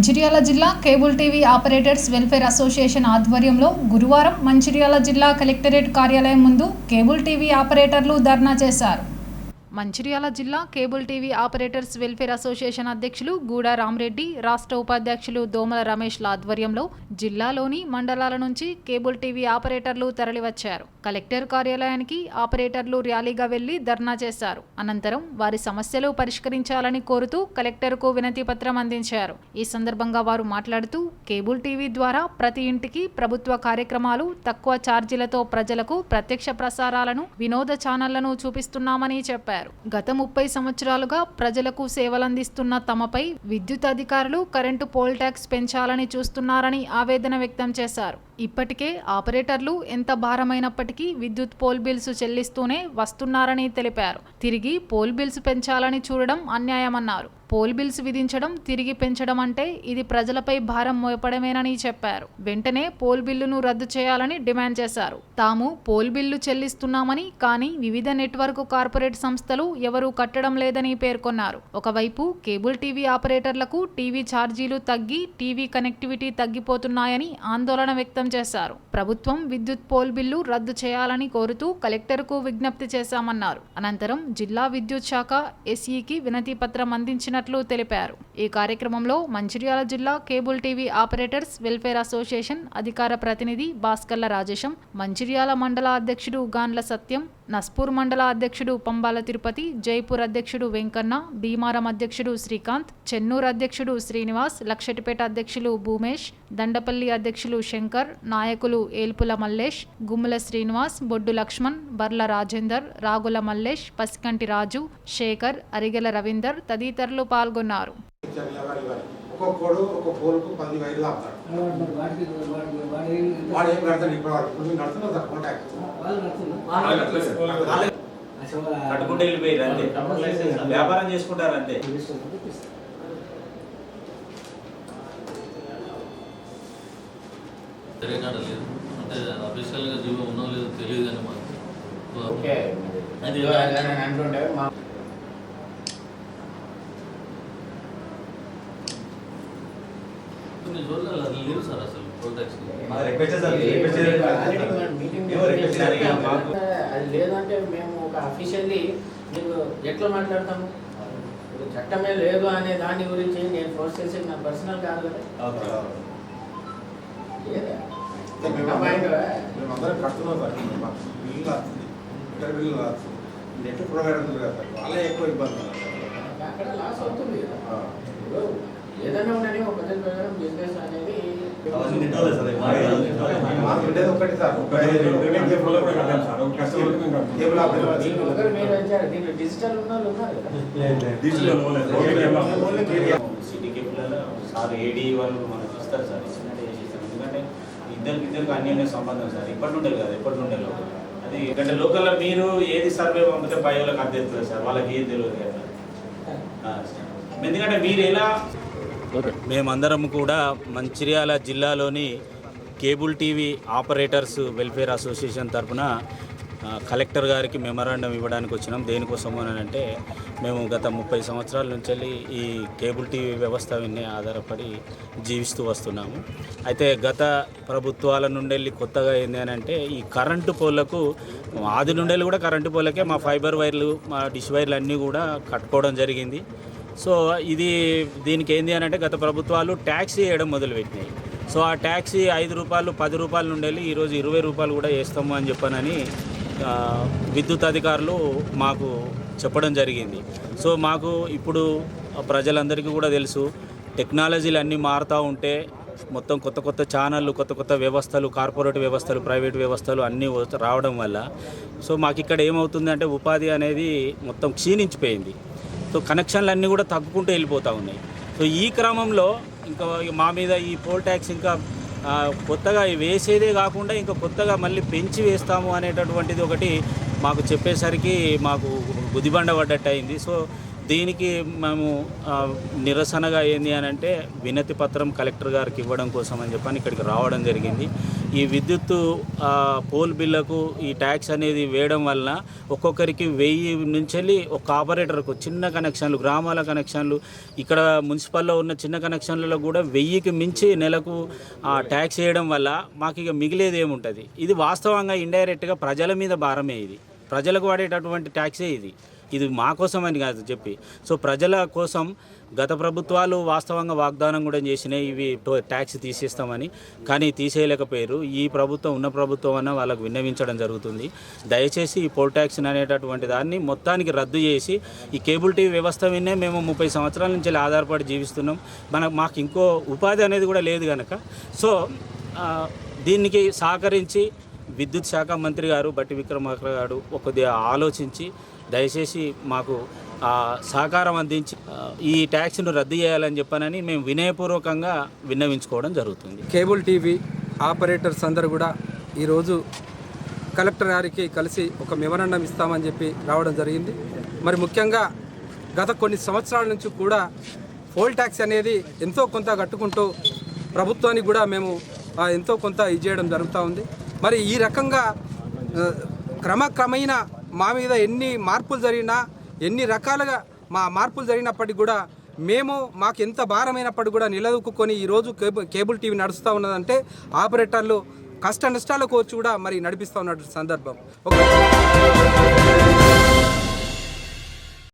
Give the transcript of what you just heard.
మంచిర్యాల జిల్లా cable TV operators welfare association ఆధ్వర్యంలో గురువారం మంచిర్యాల జిల్లా కలెక్టరేట్ కార్యాలయం ముందు కేబుల్ టీవీ ఆపరేటర్లు ధర్నా చేశారు. మంచిర్యాల జిల్లా cable TV operators welfare association అధ్యక్షులు గూడా రామరెడ్డి రాష్ట్ర ఉపాధ్యక్షులు దోమల రమేష్ల ఆధ్వర్యంలో జిల్లాలోని మండలాల నుంచి కేబుల్ టీవీ ఆపరేటర్లు తరలివచ్చారు. కలెక్టర్ కార్యాలయానికి ఆపరేటర్లు ర్యాలీగా వెళ్ళి ధర్నా చేశారు. అనంతరం వారి సమస్యలు పరిష్కరించాలని కోరుతూ కలెక్టర్కు వినతి పత్రం అందించారు. ఈ సందర్భంగా వారు మాట్లాడుతూ కేబుల్ టీవీ ద్వారా ప్రతి ఇంటికి ప్రభుత్వ కార్యక్రమాలు తక్కువ ఛార్జీలతో ప్రజలకు ప్రత్యక్ష ప్రసారాలను వినోద ఛానళ్ళను చూపిస్తున్నామని చెప్పారు. గత ముప్పై సంవత్సరాలుగా ప్రజలకు సేవలందిస్తున్న తమపై విద్యుత్ అధికారులు కరెంటు పోల్ ట్యాక్స్ పెంచాలని చూస్తున్నారని ఆవేదన వ్యక్తం చేశారు. ఇప్పటికే ఆపరేటర్లు ఎంత భారమైనప్పటికీ విద్యుత్ పోల్ బిల్స్ చెల్లిస్తూనే వస్తున్నారని తెలిపారు. తిరిగి పోల్ బిల్స్ పెంచాలని చూడడం అన్యాయమన్నారు. పోల్ బిల్స్ విధించడం తిరిగి పెంచడం అంటే ఇది ప్రజలపై భారం మోపడమేనని చెప్పారు. వెంటనే పోల్ బిల్లును రద్దు చేయాలని డిమాండ్ చేశారు. తాము పోల్ బిల్లు చెల్లిస్తున్నామని కానీ వివిధ నెట్వర్క్ కార్పొరేట్ సంస్థలు ఎవరూ కట్టడం లేదని పేర్కొన్నారు. ఒకవైపు కేబుల్ టీవీ ఆపరేటర్లకు టీవీ ఛార్జీలు తగ్గి టీవీ కనెక్టివిటీ తగ్గిపోతున్నాయని ఆందోళన వ్యక్తం చేశారు. ప్రభుత్వం విద్యుత్ పోల్ బిల్లు రద్దు చేయాలని కోరుతూ కలెక్టర్కు విజ్ఞప్తి చేశామన్నారు. అనంతరం జిల్లా విద్యుత్ శాఖ ఎస్ఈకి వినతి పత్రం అందించినట్లు తెలిపారు. ఈ కార్యక్రమంలో మంచిర్యాల జిల్లా cable TV operators welfare association అధికార ప్రతినిధి భాస్కర్ల రాజేశం మంచిర్యాల మండల అధ్యక్షుడు గాన్ల సత్యం నస్పూర్ మండల అధ్యక్షుడు పంబాల తిరుపతి జైపూర్ అధ్యక్షుడు వెంకన్న భీమారం అధ్యక్షుడు శ్రీకాంత్ చెన్నూరు అధ్యక్షుడు శ్రీనివాస్ లక్షటిపేట అధ్యక్షులు భూమేష్ దండపల్లి అధ్యక్షులు శంకర్ నాయకులు ఏల్పుల మల్లేష్ గుమ్మల శ్రీనివాస్ బొడ్డు లక్ష్మణ్ బర్ల రాజేందర్ రాగుల మల్లేష్ పసికంటి రాజు శేఖర్ అరిగెల రవీందర్ తదితరులు పాల్గొన్నారు. ఇచ్చారు ఎవరు ఇవ్వాలి ఒక్కొక్కడు ఒక్కొక్క పోలుకు పది వేలు ఆపుతాడు. వాడు ఏం కడతాడు ఇప్పుడు వాడు? ఇప్పుడు మీరు కడుతున్నారు సార్? కాంటాక్ట్ కట్టుకుంటే వెళ్ళిపోయారు అంతే. వ్యాపారం చేసుకుంటారు అంతే. లేదు. అంటే అఫీషియల్గా జీవో ఉన్నో లేదో తెలియదు మాకు. అది అది అంటుంటే మా కొన్ని చోట్ల అది లేదు సార్ అసలు అది లేదంటే మేము ఒక అఫీషియల్లీ మీకు ఎట్లా మాట్లాడతాము? చట్టమే లేదు అనే దాని గురించి నేను ఫోర్స్ చేసేది నా పర్సనల్ కాదు కదా. మేమందరం కడుతున్నాం సార్ బిల్లు ఇక్కడ బిల్లు నెట్ ప్రొవైడర్ ఉంది కదా సార్ వాళ్ళే ఎక్కువ ఇబ్బంది. అక్కడ లాస్ అవుతుంది ఏదైనా ఉండని ఒక బిజినెస్ అనేది ఒకటి సార్ దీంట్లో డిజిటల్ ఉన్నారు సార్ ఏడీ వాళ్ళు మనకు ఇస్తారు సార్ ఎందుకంటే ఇద్దరికి ఇద్దరికి అన్యోన్య సంబంధం సార్. ఇప్పటి నుండే కదా ఇప్పటి నుండే లోకల్. అది ఎందుకంటే లోకల్లో మీరు ఏది సర్వే పంపితే పై వాళ్ళకి అర్థం సార్. వాళ్ళకి ఏది తెలియదు కదా ఎందుకంటే మీరు ఎలా మేమందరం కూడా మంచిర్యాల జిల్లాలోని cable TV operators welfare association తరఫున కలెక్టర్ గారికి మెమరాండం ఇవ్వడానికి వచ్చినాం. దేనికోసం అని అంటే మేము గత ముప్పై సంవత్సరాల నుంచి వెళ్ళి ఈ కేబుల్ టీవీ వ్యవస్థ విన్నే ఆధారపడి జీవిస్తూ వస్తున్నాము. అయితే గత ప్రభుత్వాల నుండి కొత్తగా ఏంది అని అంటే ఈ కరెంటు పోలకు ఆది నుండి కూడా కరెంటు పోలకే మా ఫైబర్ వైర్లు మా డిష్ వైర్లు అన్నీ కూడా కట్టుకోవడం జరిగింది. సో ఇది దీనికి ఏంది అని అంటే గత ప్రభుత్వాలు ట్యాక్స్ వేయడం మొదలుపెట్టినాయి. సో ఆ ట్యాక్సీ ఐదు రూపాయలు పది రూపాయల నుండి వెళ్ళి ఈరోజు ఇరవై రూపాయలు కూడా వేస్తాము అని చెప్పనని విద్యుత్ అధికారులు మాకు చెప్పడం జరిగింది. సో మాకు ఇప్పుడు ప్రజలందరికీ కూడా తెలుసు టెక్నాలజీలు అన్నీ మారుతూ ఉంటే మొత్తం కొత్త కొత్త ఛానళ్ళు కొత్త కొత్త వ్యవస్థలు కార్పొరేట్ వ్యవస్థలు ప్రైవేట్ వ్యవస్థలు అన్నీ రావడం వల్ల సో మాకు ఇక్కడ ఏమవుతుంది అంటే ఉపాధి అనేది మొత్తం క్షీణించిపోయింది. సో కనెక్షన్లు అన్నీ కూడా తగ్గుకుంటూ వెళ్ళిపోతూ ఉన్నాయి. సో ఈ క్రమంలో ఇంకా మా మీద ఈ పోల్ ట్యాక్స్ ఇంకా కొత్తగా వేసేదే కాకుండా ఇంకా కొత్తగా మళ్ళీ పెంచి వేస్తాము అనేటటువంటిది ఒకటి మాకు చెప్పేసరికి మాకు గుదిబండ పడ్డట్టు అయింది సో దీనికి మేము నిరసనగా ఏంది అని అంటే వినతి పత్రం కలెక్టర్ గారికి ఇవ్వడం కోసం అని చెప్పని ఇక్కడికి రావడం జరిగింది. ఈ విద్యుత్ పోల్ బిల్లకు ఈ ట్యాక్స్ అనేది వేయడం వలన ఒక్కొక్కరికి వెయ్యి నుంచి వెళ్ళి ఒక ఆపరేటర్కు చిన్న కనెక్షన్లు గ్రామాల కనెక్షన్లు ఇక్కడ మున్సిపల్లో ఉన్న చిన్న కనెక్షన్లలో కూడా వెయ్యికి మించి నెలకు ట్యాక్స్ వేయడం వల్ల మాకు ఇక మిగిలేది ఏముంటుంది? ఇది వాస్తవంగా ఇండైరెక్ట్గా ప్రజల మీద భారమే ఇది. ప్రజలకు వాడేటటువంటి ట్యాక్సే ఇది. ఇది మా కోసం అని కాదు చెప్పి. సో ప్రజల కోసం గత ప్రభుత్వాలు వాస్తవంగా వాగ్దానం కూడా చేసినాయి ఇవి టో- ట్యాక్స్ తీసేస్తామని. కానీ తీసేయలేకపోయారు. ఈ ప్రభుత్వం ఉన్న ప్రభుత్వం అన్న వాళ్ళకు విన్నవించడం జరుగుతుంది. దయచేసి ఈ పోల్ ట్యాక్స్ అనేటటువంటి దాన్ని మొత్తానికి రద్దు చేసి ఈ కేబుల్ టీవీ వ్యవస్థ విన్నే మేము ముప్పై సంవత్సరాల నుంచి ఆధారపడి జీవిస్తున్నాం. మనకు మాకు ఇంకో ఉపాధి అనేది కూడా లేదు కనుక సో దీనికి సహకరించి విద్యుత్ శాఖ మంత్రి గారు బట్టి విక్రమార్క గారు కొద్దిగా ఆలోచించి దయచేసి మాకు సహకారం అందించి ఈ ట్యాక్స్ను రద్దు చేయాలని చెప్పానని మేము వినయపూర్వకంగా విన్నవించుకోవడం జరుగుతుంది. కేబుల్ టీవీ ఆపరేటర్స్ అందరూ కూడా ఈరోజు కలెక్టర్ గారికి కలిసి ఒక మెమరాండం ఇస్తామని చెప్పి రావడం జరిగింది. మరి ముఖ్యంగా గత కొన్ని సంవత్సరాల నుంచి కూడా పోల్ ట్యాక్స్ అనేది ఎంతో కొంత కట్టుకుంటూ ప్రభుత్వానికి కూడా మేము ఎంతో కొంత ఇది చేయడం జరుగుతూ ఉంది. మరి ఈ రకంగా క్రమక్రమైన మా మీద ఎన్ని మార్పులు జరిగినా ఎన్ని రకాలుగా మా మార్పులు జరిగినప్పటికీ కూడా మేము మాకు ఎంత భారమైనప్పటికీ కూడా నిలదొక్కుని ఈరోజు కేబుల్ కేబుల్ టీవీ నడుస్తూ ఉన్నదంటే ఆపరేటర్లు కష్ట నష్టాలకు వచ్చి కూడా మరి నడిపిస్తూ ఉన్న సందర్భం. ఒక